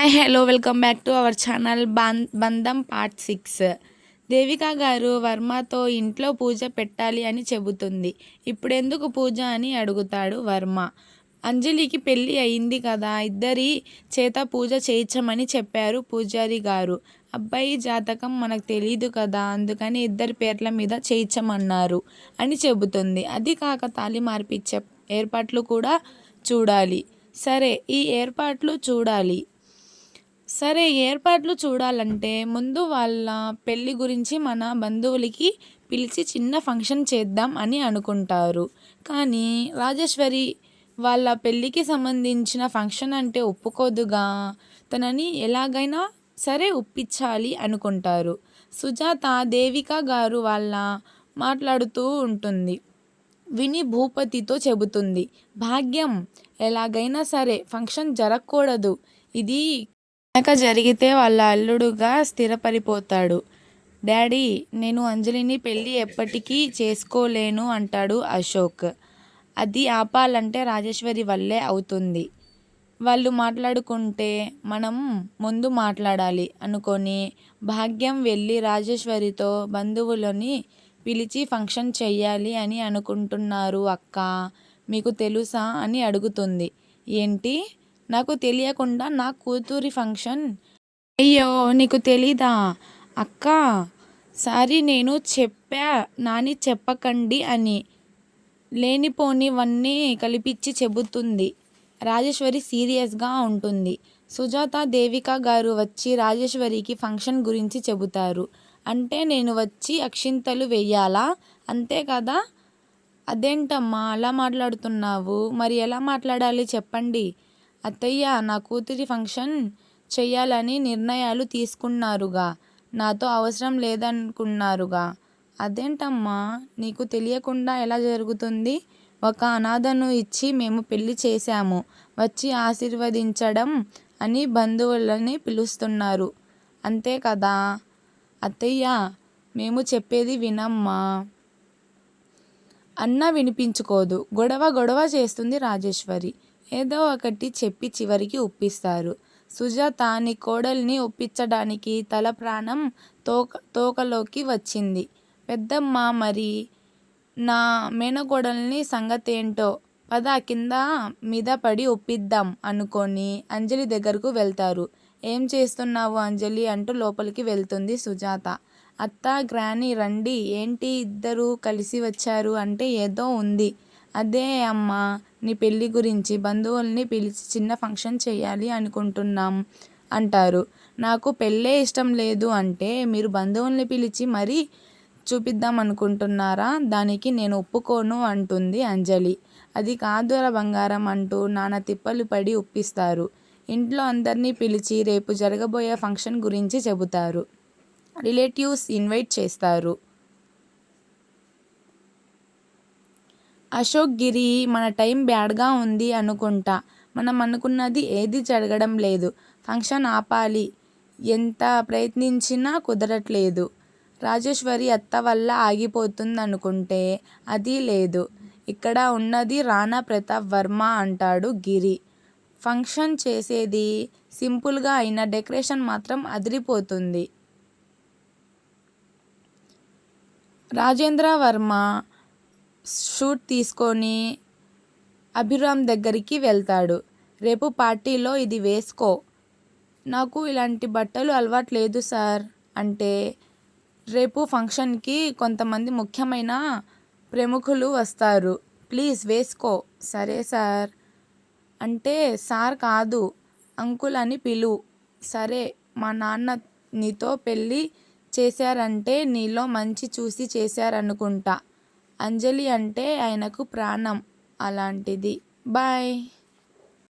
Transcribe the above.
Hi hello welcome back to our channel బాన్ బంధం part six Devika గారు వర్మతో ఇంట్లో పూజ పెట్టాలి అని చెబుతుంది. ఇప్పుడెందుకు పూజ అని అడుగుతాడు వర్మ. అంజలికి పెళ్ళి అయింది కదా ఇద్దరి చేత పూజ చేయించమని చెప్పారు పూజారి గారు. అబ్బాయి జాతకం మనకు తెలియదు కదా అందుకని ఇద్దరి పేర్ల మీద చేయించమన్నారు అని చెబుతుంది. అది కాక తాళి మార్పిచ్చే ఏర్పాట్లు కూడా చూడాలి. సరే ఈ ఏర్పాట్లు చూడాలి. సరే ఏర్పాట్లు చూడాలంటే ముందు వాళ్ళ పెళ్ళి గురించి మన బంధువులకి పిలిచి చిన్న ఫంక్షన్ చేద్దాం అని అనుకుంటారు. కానీ రాజేశ్వరి వాళ్ళ పెళ్ళికి సంబంధించిన ఫంక్షన్ అంటే ఒప్పుకోదుగా? తనని ఎలాగైనా సరే ఒప్పించాలి అనుకుంటారు. సుజాత దేవిక గారు వాళ్ళ మాట్లాడుతూ ఉంటుంది. విని భూపతితో చెబుతుంది. భాగ్యం ఎలాగైనా సరే ఫంక్షన్ జరగకూడదు. ఇది కనుక జరిగితే వాళ్ళ అల్లుడుగా స్థిరపడిపోతాడు. డాడీ నేను అంజలిని పెళ్ళి ఎప్పటికీ చేసుకోలేను అంటాడు అశోక్. అది ఆపాలంటే రాజేశ్వరి వల్లే అవుతుంది. వాళ్ళు మాట్లాడుకుంటే మనం ముందు మాట్లాడాలి అనుకొని భాగ్యం వెళ్ళి రాజేశ్వరితో బంధువులని పిలిచి ఫంక్షన్ చెయ్యాలి అని అనుకుంటున్నారు అక్క మీకు తెలుసా అని అడుగుతుంది. ఏంటి? నాకు తెలియకుండా నా కూతురి ఫంక్షన్. అయ్యో నీకు తెలీదా? అక్క సారీ నేను చెప్పా నాని చెప్పకండి అని. లేనిపోనివన్నీ కలిపిచ్చి చెబుతుంది. రాజేశ్వరి సీరియస్గా ఉంటుంది. సుజాత దేవిక గారు వచ్చి రాజేశ్వరికి ఫంక్షన్ గురించి చెబుతారు. అంటే నేను వచ్చి అక్షింతలు వెయ్యాలా? అంతే కదా? అదేంటమ్మా అలా మాట్లాడుతున్నావు? మరి ఎలా మాట్లాడాలి చెప్పండి. అత్తయ్య నా కూతురి ఫంక్షన్ చెయ్యాలని నిర్ణయాలు తీసుకున్నారుగా. నాతో అవసరం లేదనుకున్నారుగా. అదేంటమ్మా నీకు తెలియకుండా ఎలా జరుగుతుంది? ఒక అనాథను ఇచ్చి మేము పెళ్ళి చేశాము. వచ్చి ఆశీర్వదించడం అని బంధువులని పిలుస్తున్నారు. అంతే కదా? అత్తయ్య మేము చెప్పేది వినమ్మా. అన్న వినిపించుకోదు. గొడవ గొడవ చేస్తుంది రాజేశ్వరి. ఏదో ఒకటి చెప్పి చివరికి ఒప్పిస్తారు. సుజాత నీ కోడల్ని ఒప్పించడానికి తల ప్రాణం తోక తోకలోకి వచ్చింది. పెద్దమ్మ మరి నా మేనకోడల్ని సంగతేంటో పద కింద మీద పడి ఒప్పిద్దాం అనుకొని అంజలి దగ్గరకు వెళ్తారు. ఏం చేస్తున్నావు అంజలి అంటూ లోపలికి వెళ్తుంది సుజాత. అత్త గ్రాని రండి ఏంటి ఇద్దరు కలిసి వచ్చారు అంటే ఏదో ఉంది. అదే అమ్మ నీ పెళ్ళి గురించి బంధువుల్ని పిలిచి చిన్న ఫంక్షన్ చేయాలి అనుకుంటున్నాం అంటారు. నాకు పెళ్ళే ఇష్టం లేదు అంటే మీరు బంధువుల్ని పిలిచి మరీ చూపిద్దాం అనుకుంటున్నారా? దానికి నేను ఒప్పుకోను అంటుంది అంజలి. అది కాదుర బంగారం అంటూ నాన్న తిప్పలు పడి ఒప్పిస్తారు. ఇంట్లో అందరినీ పిలిచి రేపు జరగబోయే ఫంక్షన్ గురించి చెబుతారు. రిలేటివ్స్ ఇన్వైట్ చేస్తారు. అశోక్ గిరి మన టైం బ్యాడ్గా ఉంది అనుకుంటా. మనం అనుకున్నది ఏది జరగడం లేదు. ఫంక్షన్ ఆపాలి. ఎంత ప్రయత్నించినా కుదరట్లేదు. రాజేశ్వరి అత్త వల్ల ఆగిపోతుంది అనుకుంటే అది లేదు. ఇక్కడ ఉన్నది రాణా ప్రతాప్ వర్మ అంటాడు గిరి. ఫంక్షన్ చేసేది సింపుల్గా అయిన డెకరేషన్ మాత్రం అదిరిపోతుంది. రాజేంద్ర వర్మ షూట్ తీసుకొని అభిరామ్ దగ్గరికి వెళ్తాడు. రేపు పార్టీలో ఇది వేసుకో. నాకు ఇలాంటి బట్టలు అలవాటు లేదు సార్. అంటే రేపు ఫంక్షన్కి కొంతమంది ముఖ్యమైన ప్రముఖులు వస్తారు. ప్లీజ్ వేసుకో. సరే సార్. అంటే సార్ కాదు. అంకుల్ అని పిలు. సరే. మా నాన్న నీతో పెళ్ళి చేశారంటే నీలో మంచి చూసి చేశారనుకుంటా. అంజలి అంటే ఆయనకు ప్రాణం అలాంటిది. బాయ్.